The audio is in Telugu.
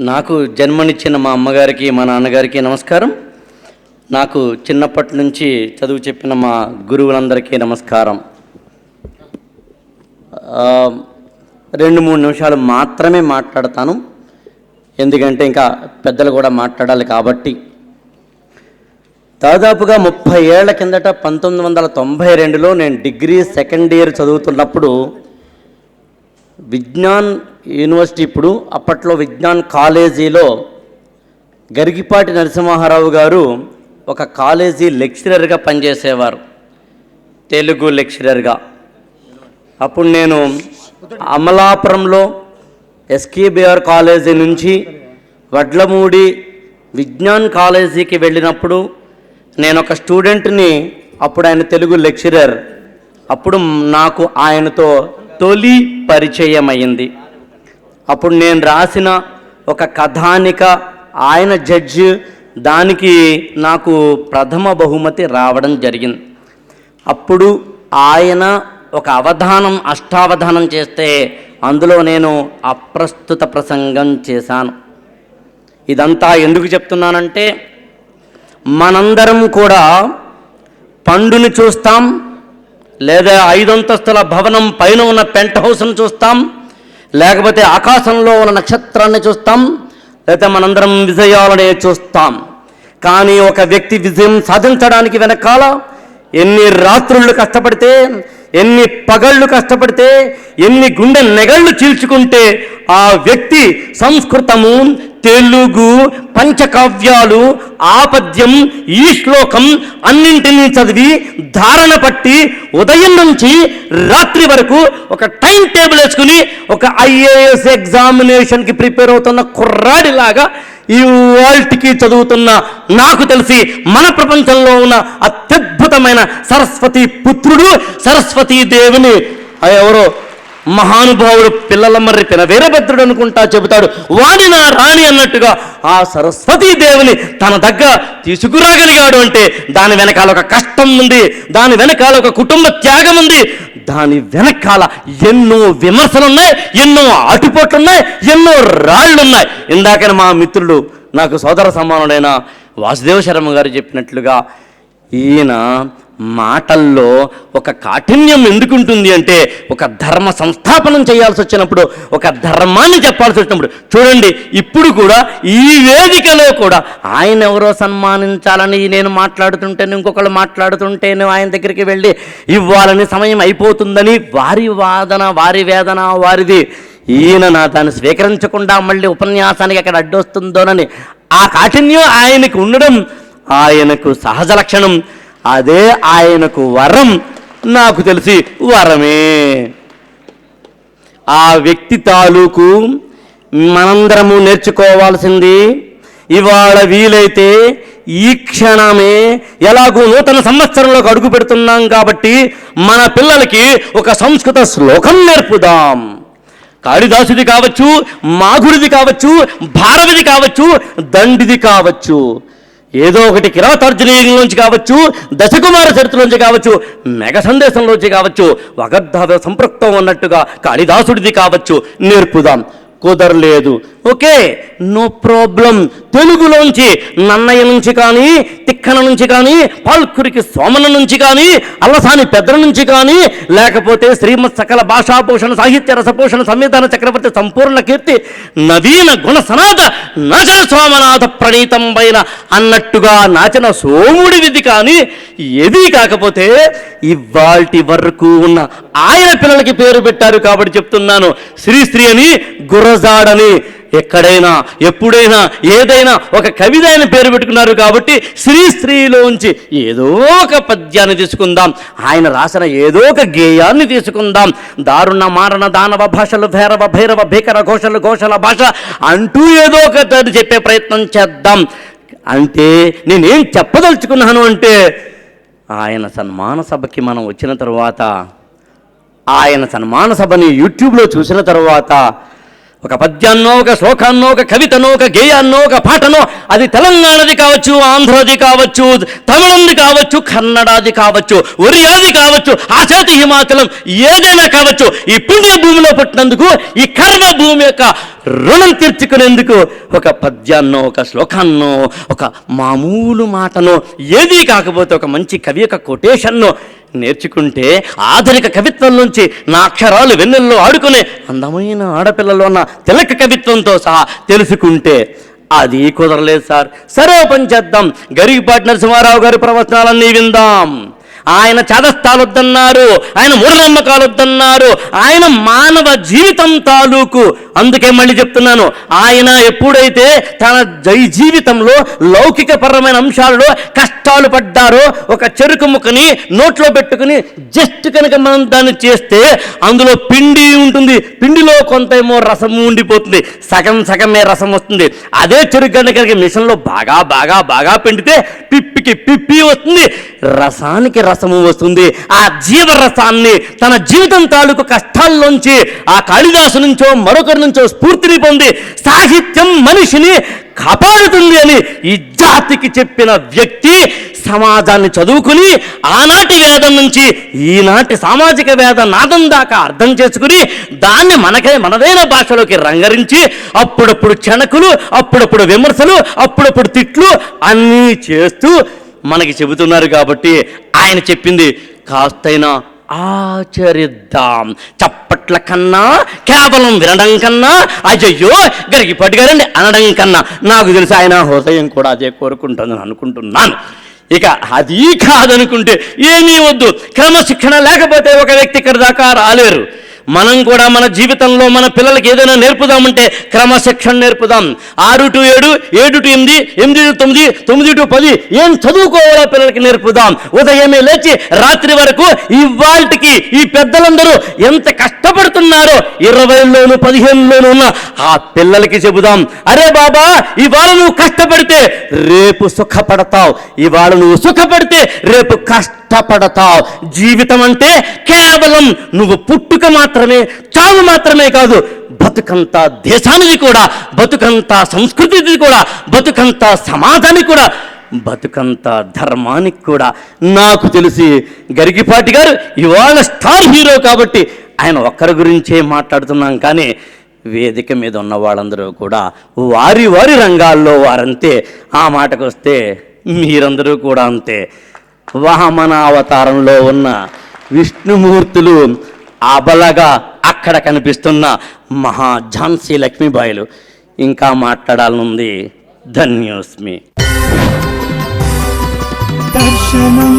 నాకు జన్మనిచ్చిన మా అమ్మగారికి మా నాన్నగారికి నమస్కారం. నాకు చిన్నప్పటి నుంచి చదువు చెప్పిన మా గురువులందరికీ నమస్కారం. రెండు మూడు నిమిషాలు మాత్రమే మాట్లాడతాను. ఎందుకంటే ఇంకా పెద్దలు కూడా మాట్లాడాలి కాబట్టి. దాదాపుగా ముప్పై ఏళ్ళ కిందట పంతొమ్మిది వందల తొంభై రెండులో నేను డిగ్రీ సెకండ్ ఇయర్ చదువుతున్నప్పుడు విజ్ఞాన్ యూనివర్సిటీ ఇప్పుడు అప్పట్లో విజ్ఞాన్ కాలేజీలో గరిగిపాటి నరసింహారావు గారు ఒక కాలేజీ లెక్చరర్గా పనిచేసేవారు. తెలుగు లెక్చరర్గా. అప్పుడు నేను అమలాపురంలో ఎస్కేబిఆర్ కాలేజీ నుంచి వడ్లమూడి విజ్ఞాన్ కాలేజీకి వెళ్ళినప్పుడు నేను ఒక స్టూడెంట్ని అప్పుడు ఆయన తెలుగు లెక్చరర్ అప్పుడు నాకు ఆయనతో తొలి పరిచయం అయింది అప్పుడు నేను రాసిన ఒక కథానిక ఆయన జడ్జ్ దానికి నాకు ప్రథమ బహుమతి రావడం జరిగింది. అప్పుడు ఆయన ఒక అవధానం అష్టావధానం చేస్తే అందులో నేను అప్రస్తుత ప్రసంగం చేశాను. ఇదంతా ఎందుకు చెప్తున్నానంటే మనందరం కూడా పండుని చూస్తాం లేదా ఐదంతస్తుల భవనం పైన ఉన్న పెంట్ హౌస్ను చూస్తాం లేకపోతే ఆకాశంలో ఉన్న నక్షత్రాన్ని చూస్తాం లేదా మనందరం విజయాలనే చూస్తాం. కానీ ఒక వ్యక్తి విజయం సాధించడానికి వెనకాల ఎన్ని రాత్రుళ్ళు కష్టపడితే ఎన్ని పగళ్ళు కష్టపడితే ఎన్ని గుండె నెగళ్ళు చీల్చుకుంటే ఆ వ్యక్తి సంస్కృతము తెలుగు పంచకావ్యాలు ఆపద్యం ఈ శ్లోకం అన్నింటినీ చదివి ధారణ పట్టి ఉదయం నుంచి రాత్రి వరకు ఒక టైం టేబుల్ వేసుకుని ఒక ఐఏఎస్ ఎగ్జామినేషన్కి ప్రిపేర్ అవుతున్న కుర్రాడిలాగా ఈ వరల్డ్కి చదువుతున్న నాకు తెలిసి మన ప్రపంచంలో ఉన్న అత్యద్భుతమైన సరస్వతి పుత్రుడు సరస్వతీ దేవుని ఎవరో మహానుభావుడు పిల్లల మర్రి తిన వీరభద్రుడు అనుకుంటా చెబుతాడు వాడి నా రాణి అన్నట్టుగా ఆ సరస్వతీ దేవుని తన దగ్గర తీసుకురాగలిగాడు అంటే దాని వెనకాల ఒక కష్టం ఉంది దాని వెనకాల ఒక కుటుంబ త్యాగం ఉంది దాని వెనకాల ఎన్నో విమర్శలు ఉన్నాయి ఎన్నో అటుపోట్లున్నాయి ఎన్నో రాళ్ళున్నాయి. ఇందాకనే మా మిత్రుడు నాకు సోదర సమానుడైన వాసుదేవ శర్మ గారు చెప్పినట్లుగా ఈయన మాటల్లో ఒక కాఠిన్యం ఎందుకుంటుంది అంటే ఒక ధర్మ సంస్థాపనం చేయాల్సి వచ్చినప్పుడు ఒక ధర్మాన్ని చెప్పాల్సి వచ్చినప్పుడు. చూడండి ఇప్పుడు కూడా ఈ వేదికలో కూడా ఆయన ఎవరో సన్మానించాలని నేను మాట్లాడుతుంటేనే ఇంకొకళ్ళు మాట్లాడుతుంటేను ఆయన దగ్గరికి వెళ్ళి ఇవ్వాలని సమయం అయిపోతుందని వారి వాదన వారి వేదన వారిది. ఈయన నా దాన్ని స్వీకరించకుండా మళ్ళీ ఉపన్యాసానికి అక్కడ అడ్డొస్తుందోనని ఆ కాఠిన్యం ఆయనకు ఉండడం ఆయనకు సహజ లక్షణం. అదే ఆయనకు వరం. నాకు తెలిసి వరమే. ఆ వ్యక్తి తాలూకు మనందరము నేర్చుకోవాల్సింది ఇవాళ వీలైతే ఈ క్షణమే ఎలాగూ నూతన సంవత్సరంలోకి అడుగు పెడుతున్నాం కాబట్టి మన పిల్లలకి ఒక సంస్కృత శ్లోకం నేర్పుదాం. కాళిదాసుది కావచ్చు మాగుడిది కావచ్చు భారవిది కావచ్చు దండిది కావచ్చు. ఏదో ఒకటి కిరాతార్జునీయంలోంచి కావచ్చు దశకుమార చరిత్రలోంచి కావచ్చు మెగ సందేశంలోంచి కావచ్చు వగద్ధ సంపృక్తం అన్నట్టుగా కాళిదాసుడిది కావచ్చు నేర్పుదాం. కుదరలేదు. Okay no problem. తెలుగులోంచి నన్నయ్య నుంచి కానీ తిక్కన నుంచి కానీ పాల్కురికి సోమన నుంచి కానీ అల్లసాని పెద్దల నుంచి కానీ లేకపోతే శ్రీమత్ సకల భాషాపోషణ సాహిత్య రసపోషణ సంవిధాన చక్రవర్తి సంపూర్ణ కీర్తి నవీన గుణ సనాథ నచన సోమనాథ ప్రణీతం పైన అన్నట్టుగా నాచన సోముడివిది కానీ ఏది కాకపోతే ఇవాల్టి వరకు ఉన్న ఆయన పిల్లలకి పేరు పెట్టారు కాబట్టి చెప్తున్నాను. శ్రీశ్రీ అని గురజాడని ఎక్కడైనా ఎప్పుడైనా ఏదైనా ఒక కవిత ఆయన పేరు పెట్టుకున్నారు కాబట్టి శ్రీశ్రీలోంచి ఏదో ఒక పద్యాన్ని తీసుకుందాం. ఆయన రాసిన ఏదో ఒక గేయాన్ని తీసుకుందాం. దారుణ మారణ దానవ భాషలు భైరవ భైరవ భీకర ఘోషలు ఘోషల భాష అంటూ ఏదో ఒకటి చెప్పే ప్రయత్నం చేద్దాం. అంటే నేనేం చెప్పదలుచుకున్నాను అంటే ఆయన సన్మాన సభకి మనం వచ్చిన తర్వాత ఆయన సన్మాన సభని యూట్యూబ్లో చూసిన తర్వాత ఒక పద్యాన్నో ఒక శ్లోకాన్నో ఒక కవితనో ఒక గేయాన్నో ఒక పాటనో అది తెలంగాణది కావచ్చు ఆంధ్రది కావచ్చు తమిళంది కావచ్చు కన్నడాది కావచ్చు ఒరియాది కావచ్చు ఆచాతి హిమాచలం ఏదైనా కావచ్చు ఈ పుణ్య భూమిలో పుట్టినందుకు ఈ కర్మ భూమి యొక్క రుణం తీర్చుకునేందుకు ఒక పద్యాన్నో ఒక శ్లోకాన్నో ఒక మామూలు మాటనో ఏది కాకపోతే ఒక మంచి కవి యొక్క కొటేషన్ను నేర్చుకుంటే ఆధునిక కవిత్వం నుంచి నా అక్షరాలు వెన్నెల్లో ఆడుకునే అందమైన ఆడపిల్లలో ఉన్న తిలక కవిత్వంతో సహా తెలుసుకుంటే అది కుదరలేదు సార్. సరే పని చేద్దాం గరిగిపాటి నరసింహారావు గారి ప్రవచనాలన్నీ విందాం. ఆయన చాదస్తాలు వద్దన్నారు ఆయన మూఢనమ్మకాలు వద్దన్నారు ఆయన మానవ జీవితం తాలూకు అందుకే మళ్ళీ చెప్తున్నాను. ఆయన ఎప్పుడైతే తన జై జీవితంలో లౌకిక పరమైన అంశాలలో కష్టాలు పడ్డారో ఒక చెరుకు ముక్కని నోట్లో పెట్టుకుని జస్ట్ కనుక మనం దాన్ని చేస్తే అందులో పిండి ఉంటుంది. పిండిలో కొంత ఏమో రసం ఉండిపోతుంది. సగం సగమే రసం వస్తుంది. అదే చెరుకు గడ్డ కనుక మిషన్లో బాగా బాగా బాగా పిండితే పిప్పికి పిప్పి వస్తుంది. రసానికి రసము వస్తుంది. ఆ జీవరసాన్ని తన జీవితం తాలూకు కష్టాల్లోంచి ఆ కాళిదాసు నుంచో మరొకరి నుంచో స్ఫూర్తిని పొంది సాహిత్యం మనిషిని కాపాడుతుంది అని ఈ జాతికి చెప్పిన వ్యక్తి సమాజాన్ని చదువుకుని ఆనాటి వేదం నుంచి ఈనాటి సామాజిక వేద నాదం దాకా అర్థం చేసుకుని దాన్ని మనకే మనదైన భాషలోకి రంగరించి అప్పుడప్పుడు చెనకులు అప్పుడప్పుడు విమర్శలు అప్పుడప్పుడు తిట్లు అన్నీ చేస్తూ మనకి చెబుతున్నారు కాబట్టి ఆయన చెప్పింది కాస్తైనా ఆచరిద్దాం. చప్పట్ల కన్నా కేవలం వినడం కన్నా అయ్యయ్యో గరికి పట్టుగారండి అనడం కన్నా. నాకు తెలిసి ఆయన హృదయం కూడా అదే కోరుకుంటుందని అనుకుంటున్నాను. ఇక అది కాదనుకుంటే ఏమీ వద్దు. క్రమశిక్షణ లేకపోతే ఒక వ్యక్తి ఇక్కడ దాకా రాలేరు. మనం కూడా మన జీవితంలో మన పిల్లలకి ఏదైనా నేర్పుదామంటే క్రమశిక్షణ నేర్పుదాం. ఆరు టు ఏడు ఏడు టు ఎనిమిది ఎనిమిది టు తొమ్మిది తొమ్మిది టు పది ఏం చదువుకోవాలో పిల్లలకి నేర్పుదాం. ఉదయమే లేచి రాత్రి వరకు ఇవాళకి ఈ పెద్దలందరూ ఎంత కష్టపడుతున్నారో ఇరవైలోను పదిహేనులోను ఉన్న ఆ పిల్లలకి చెబుదాం. అరే బాబా ఇవాళ నువ్వు కష్టపడితే రేపు సుఖపడతావు. ఇవాళ నువ్వు సుఖపడితే రేపు కష్టపడతావు. జీవితం అంటే కేవలం నువ్వు పుట్టుక మాత్రం మాత్రమే చావు మాత్రమే కాదు బతుకంత దేశానికి కూడా బతుకంత సంస్కృతికి కూడా బతుకంత సమాజానికి కూడా బతుకంత ధర్మానికి కూడా. నాకు తెలిసి గరిగిపాటి గారు ఇవాళ స్టార్ హీరో కాబట్టి ఆయన ఒక్కరి గురించే మాట్లాడుతున్నాం కానీ వేదిక మీద ఉన్న వాళ్ళందరూ కూడా వారి వారి రంగాల్లో వారంతే. ఆ మాటకు వస్తే మీరందరూ కూడా అంతే. వాహమన అవతారంలో ఉన్న విష్ణుమూర్తులు అబలగా అక్కడ కనిపిస్తున్న మహా ఝాన్సీ లక్ష్మీబాయిలు ఇంకా మాట్లాడాలనుంది ధన్యోస్మి. దర్శనం